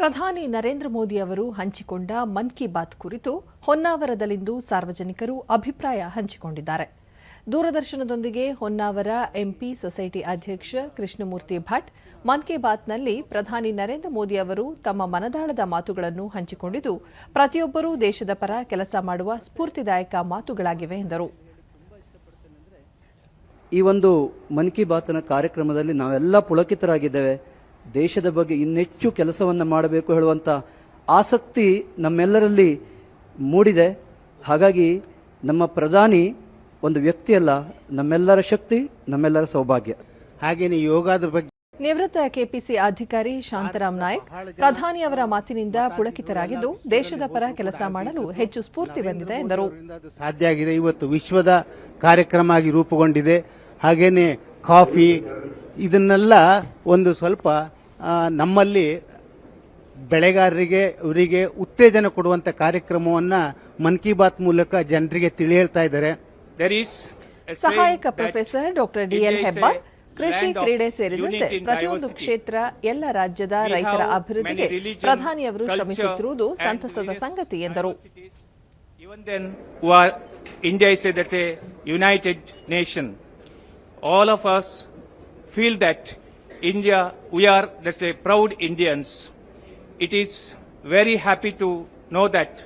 ಪ್ರಧಾನಿ ನರೇಂದ್ರ ಮೋದಿ ಅವರು ಹಂಚಿಕೊಂಡ ಮನ್ ಕಿ ಬಾತ್ ಕುರಿತು ಹೊನ್ನಾವರದಲ್ಲಿಂದು ಸಾರ್ವಜನಿಕರು ಅಭಿಪ್ರಾಯ ಹಂಚಿಕೊಂಡಿದ್ದಾರೆ. ದೂರದರ್ಶನದೊಂದಿಗೆ ಹೊನ್ನಾವರ ಎಂಪಿ ಸೊಸೈಟಿ ಅಧ್ಯಕ್ಷ ಕೃಷ್ಣಮೂರ್ತಿ ಭಟ್, ಮನ್ ಕಿ ಬಾತ್ನಲ್ಲಿ ಪ್ರಧಾನಿ ನರೇಂದ್ರ ಮೋದಿ ಅವರು ತಮ್ಮ ಮನದಾಳದ ಮಾತುಗಳನ್ನು ಹಂಚಿಕೊಂಡಿದ್ದು, ಪ್ರತಿಯೊಬ್ಬರೂ ದೇಶದ ಪರ ಕೆಲಸ ಮಾಡುವ ಸ್ಫೂರ್ತಿದಾಯಕ ಮಾತುಗಳಾಗಿವೆ ಎಂದರು. ಈ ಒಂದು ಮನ್ ಕಿ ಬಾತ್ನ ಕಾರ್ಯಕ್ರಮದಲ್ಲಿ ನಾವೆಲ್ಲ ಪುಳಕಿತರಾಗಿದ್ದೇವೆ. ದೇಶದ ಬಗ್ಗೆ ಇನ್ನೆಚ್ಚು ಕೆಲಸವನ್ನು ಮಾಡಬೇಕು ಹೇಳುವಂಥ ಆಸಕ್ತಿ ನಮ್ಮೆಲ್ಲರಲ್ಲಿ ಮೂಡಿದೆ. ಹಾಗಾಗಿ ನಮ್ಮ ಪ್ರಧಾನಿ ಒಂದು ವ್ಯಕ್ತಿಯಲ್ಲ ನಮ್ಮೆಲ್ಲರ ಶಕ್ತಿ ನಮ್ಮೆಲ್ಲರ ಸೌಭಾಗ್ಯ. ಹಾಗೇನೆ ಯೋಗದ ಬಗ್ಗೆ ನಿವೃತ್ತ ಕೆಪಿಸಿ ಅಧಿಕಾರಿ ಶಾಂತರಾಮ್ ನಾಯಕ್ ಪ್ರಧಾನಿ ಅವರ ಮಾತಿನಿಂದ ಪುಳಕಿತರಾಗಿದ್ದು ದೇಶದ ಪರ ಕೆಲಸ ಮಾಡಲು ಹೆಚ್ಚು ಸ್ಫೂರ್ತಿ ಬಂದಿದೆ ಎಂದರು. ಸಾಧ್ಯ ಆಗಿದೆ. ಇವತ್ತು ವಿಶ್ವದ ಕಾರ್ಯಕ್ರಮ ಆಗಿ ರೂಪುಗೊಂಡಿದೆ. ಹಾಗೇನೆ ಕಾಫಿ ಇದನ್ನೆಲ್ಲ ಒಂದು ಸ್ವಲ್ಪ ನಮ್ಮಲ್ಲಿ ಬೆಳೆಗಾರರಿಗೆ ಇವರಿಗೆ ಉತ್ತೇಜನ ಕೊಡುವಂತ ಕಾರ್ಯಕ್ರಮವನ್ನ ಮನ್ ಕಿ ಬಾತ್ ಮೂಲಕ ಜನರಿಗೆ ತಿಳಿ ಹೇಳ್ತಾ ಇದ್ದಾರೆ. There is ಸಹಾಯಕ professor doctor D L Hebbar ಕೃಷಿ ಕ್ರೀಡೆ ಸೇರಿದಂತೆ ಪ್ರತಿಯೊಂದು ಕ್ಷೇತ್ರ ಎಲ್ಲ ರಾಜ್ಯದ ರೈತರ ಅಭಿವೃದ್ಧಿಗೆ ಪ್ರಧಾನಿಯವರು ಶ್ರಮಿಸುತ್ತಿರುವುದು ಸಂತಸದ ಸಂಗತಿ ಎಂದರು. India United Nation who are India is a, that's a united nation. All of us feel that India, we are let's say, proud Indians. It is very happy to know that